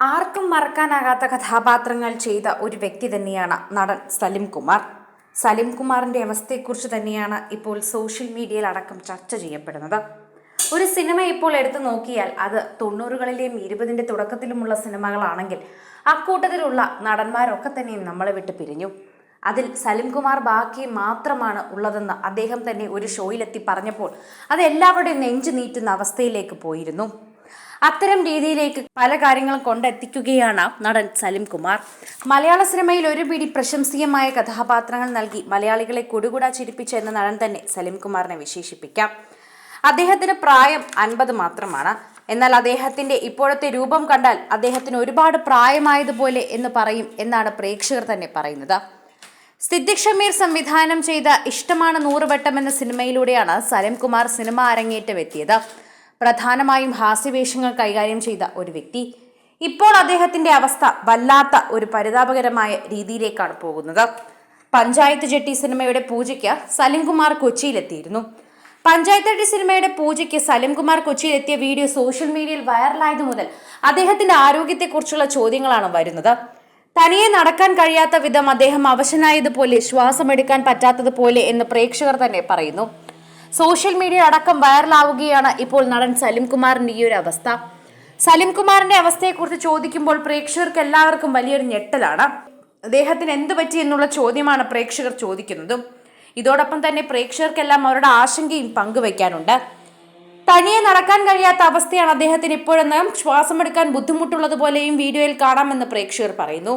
ആർക്കും മറക്കാനാകാത്ത കഥാപാത്രങ്ങൾ ചെയ്ത ഒരു വ്യക്തി തന്നെയാണ് നടൻ സലിം കുമാർ. സലിം കുമാറിന്റെ അവസ്ഥയെക്കുറിച്ച് തന്നെയാണ് ഇപ്പോൾ സോഷ്യൽ മീഡിയയിൽ അടക്കം ചർച്ച ചെയ്യപ്പെടുന്നത്. ഒരു സിനിമ ഇപ്പോൾ എടുത്തു നോക്കിയാൽ അത് തൊണ്ണൂറുകളിലെയും ഇരുപതിന്റെ തുടക്കത്തിലുമുള്ള സിനിമകളാണെങ്കിൽ അക്കൂട്ടത്തിലുള്ള നടന്മാരൊക്കെ തന്നെയും നമ്മളെ വിട്ട് പിരിഞ്ഞു. അതിൽ സലിം കുമാർ ബാക്കി മാത്രമാണ് ഉള്ളതെന്ന് അദ്ദേഹം തന്നെ ഒരു ഷോയിലെത്തി പറഞ്ഞപ്പോൾ അത് എല്ലാവരുടെയും നെഞ്ചു നീറ്റുന്ന അവസ്ഥയിലേക്ക് പോയിരുന്നു. അത്തരം രീതിയിലേക്ക് പല കാര്യങ്ങളും കൊണ്ടെത്തിക്കുകയാണ് നടൻ സലിം കുമാർ. മലയാള സിനിമയിൽ ഒരു പിടി പ്രശംസീയമായ കഥാപാത്രങ്ങൾ നൽകി മലയാളികളെ കുടുകുടാ ചിരിപ്പിച്ച എന്ന നടൻ തന്നെ സലിം കുമാറിനെ വിശേഷിപ്പിക്കാം. അദ്ദേഹത്തിന് പ്രായം അൻപത് മാത്രമാണ്. എന്നാൽ അദ്ദേഹത്തിന്റെ ഇപ്പോഴത്തെ രൂപം കണ്ടാൽ അദ്ദേഹത്തിന് ഒരുപാട് പ്രായമായതുപോലെ എന്ന് പറയും എന്നാണ് പ്രേക്ഷകർ തന്നെ പറയുന്നത്. സിദ്ദിഖ് ഷമീർ സംവിധാനം ചെയ്ത ഇഷ്ടമാണ് നൂറുവട്ടം എന്ന സിനിമയിലൂടെയാണ് സലിം കുമാർ സിനിമ അരങ്ങേറ്റം എത്തിയത്. പ്രധാനമായും ഹാസ്യവേഷങ്ങൾ കൈകാര്യം ചെയ്ത ഒരു വ്യക്തി. ഇപ്പോൾ അദ്ദേഹത്തിന്റെ അവസ്ഥ വല്ലാത്ത ഒരു പരിതാപകരമായ രീതിയിലേക്കാണ് പോകുന്നത്. പഞ്ചായത്ത് ജെട്ടി സിനിമയുടെ പൂജയ്ക്ക് സലിം കുമാർ കൊച്ചിയിലെത്തിയിരുന്നു. പഞ്ചായത്ത് ജെട്ടി സിനിമയുടെ പൂജയ്ക്ക് സലിം കുമാർ കൊച്ചിയിലെത്തിയ വീഡിയോ സോഷ്യൽ മീഡിയയിൽ വൈറലായത് മുതൽ അദ്ദേഹത്തിന്റെ ആരോഗ്യത്തെക്കുറിച്ചുള്ള ചോദ്യങ്ങളാണ് വരുന്നത്. തനിയെ നടക്കാൻ കഴിയാത്ത വിധം അദ്ദേഹം അവശനായതുപോലെ ശ്വാസമെടുക്കാൻ പറ്റാത്തതുപോലെ എന്ന് പ്രേക്ഷകർ തന്നെ പറയുന്നു. സോഷ്യൽ മീഡിയ അടക്കം വൈറലാവുകയാണ് ഇപ്പോൾ നടൻ സലിം കുമാറിന്റെ ഈ ഒരു അവസ്ഥ. സലിം കുമാറിന്റെ അവസ്ഥയെക്കുറിച്ച് ചോദിക്കുമ്പോൾ പ്രേക്ഷകർക്ക് എല്ലാവർക്കും വലിയൊരു ഞെട്ടലാണ്. അദ്ദേഹത്തിന് എന്ത് പറ്റി എന്നുള്ള ചോദ്യമാണ് പ്രേക്ഷകർ ചോദിക്കുന്നതും. ഇതോടൊപ്പം തന്നെ പ്രേക്ഷകർക്കെല്ലാം അവരുടെ ആശങ്കയും പങ്കുവയ്ക്കാനുണ്ട് തനിയെ നടക്കാൻ കഴിയാത്ത അവസ്ഥയാണ് അദ്ദേഹത്തിന് ഇപ്പോഴെന്ന് ശ്വാസമെടുക്കാൻ ബുദ്ധിമുട്ടുള്ളതുപോലെയും വീഡിയോയിൽ കാണാമെന്ന് പ്രേക്ഷകർ പറയുന്നു.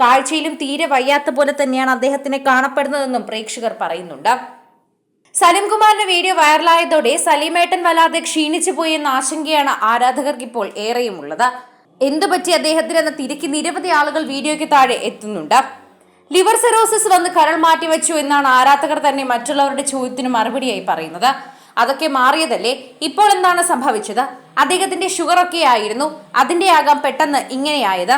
കാഴ്ചയിലും തീരെ വയ്യാത്ത പോലെ തന്നെയാണ് അദ്ദേഹത്തിനെ കാണപ്പെടുന്നതെന്നും പ്രേക്ഷകർ പറയുന്നുണ്ട്. സലിം കുമാറിന്റെ വീഡിയോ വൈറലായതോടെ സലീമേട്ടൻ വല്ലാതെ ക്ഷീണിച്ചു പോയി എന്ന ആശങ്കയാണ് ആരാധകർക്ക് ഇപ്പോൾ ഏറെയും ഉള്ളത് എന്തു പറ്റി അദ്ദേഹത്തിന് എന്ന തിരക്കി നിരവധി ആളുകൾ വീഡിയോയ്ക്ക് താഴെ എത്തുന്നുണ്ട്. ലിവർ സെറോസിസ് വന്ന് കരൾ മാറ്റിവെച്ചു എന്നാണ് ആരാധകർ തന്നെ മറ്റുള്ളവരുടെ ചോദ്യത്തിന് മറുപടിയായി പറയുന്നത്. അതൊക്കെ മാറിയതല്ലേ? ഇപ്പോൾ എന്താണ് സംഭവിച്ചത്? അദ്ദേഹത്തിന്റെ ഷുഗർ ഒക്കെ ആയിരുന്നു. അതിന്റെ ആകാം പെട്ടെന്ന് ഇങ്ങനെയായത്.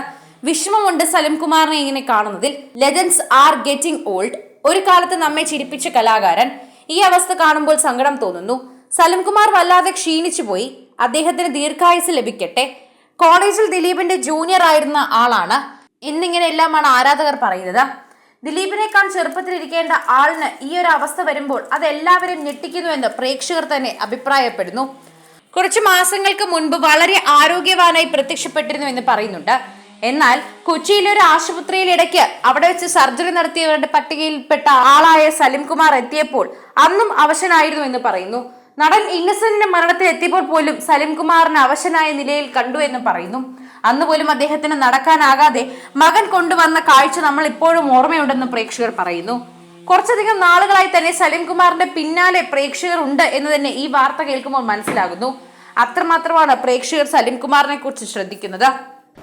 വിഷമമുണ്ട് സലിംകുമാറിനെ ഇങ്ങനെ കാണുന്നതിൽ. ലെജൻസ് ആർ ഗെറ്റിംഗ് ഓൾഡ് ഒരു കാലത്ത് നമ്മെ ചിരിപ്പിച്ച കലാകാരൻ. ഈ അവസ്ഥ കാണുമ്പോൾ സങ്കടം തോന്നുന്നു. സലംകുമാർ വല്ലാതെ ക്ഷീണിച്ചു പോയി. അദ്ദേഹത്തിന് ദീർഘായുസ് ലഭിക്കട്ടെ. കോളേജിൽ ദിലീപിന്റെ ജൂനിയർ ആയിരുന്ന ആളാണ്. എന്നിങ്ങനെ എല്ലാമാണ് ആരാധകർ പറയുന്നത്. ദിലീപിനേക്കാൾ ചെറുപ്പത്തിലിരിക്കേണ്ട ആളിന് ഈ ഒരു അവസ്ഥ വരുമ്പോൾ അത് എല്ലാവരും ഞെട്ടിക്കുന്നു എന്ന് പ്രേക്ഷകർ തന്നെ അഭിപ്രായപ്പെടുന്നു. കുറച്ച് മാസങ്ങൾക്ക് മുൻപ് വളരെ ആരോഗ്യവാനായി പ്രത്യക്ഷപ്പെട്ടിരുന്നു എന്ന് പറയുന്നുണ്ട്. എന്നാൽ കൊച്ചിയിലെ ഒരു ആശുപത്രിയിൽ ഇടയ്ക്ക് അവിടെ വെച്ച് സർജറി നടത്തിയവരുടെ പട്ടികയിൽപ്പെട്ട ആളായ സലിംകുമാർ എത്തിയപ്പോൾ അന്നും അവശനായിരുന്നു എന്ന് പറയുന്നു. നടൻ ഇന്നസെന്റിന്റെ മരണത്തിൽ എത്തിയപ്പോൾ പോലും സലിം കുമാറിന് അവശനായ നിലയിൽ കണ്ടു എന്ന് പറയുന്നു. അന്ന് പോലും അദ്ദേഹത്തിന് നടക്കാനാകാതെ മകൻ കൊണ്ടുവന്ന കാഴ്ച നമ്മൾ ഇപ്പോഴും ഓർമ്മയുണ്ടെന്ന് പ്രേക്ഷകർ പറയുന്നു. കുറച്ചധികം നാളുകളായി തന്നെ സലിംകുമാറിന്റെ പിന്നാലെ പ്രേക്ഷകർ ഉണ്ട് എന്ന് തന്നെ ഈ വാർത്ത കേൾക്കുമ്പോൾ മനസ്സിലാകുന്നു. അത്രമാത്രമാണ് പ്രേക്ഷകർ സലിം കുമാറിനെ കുറിച്ച് ശ്രദ്ധിക്കുന്നത്.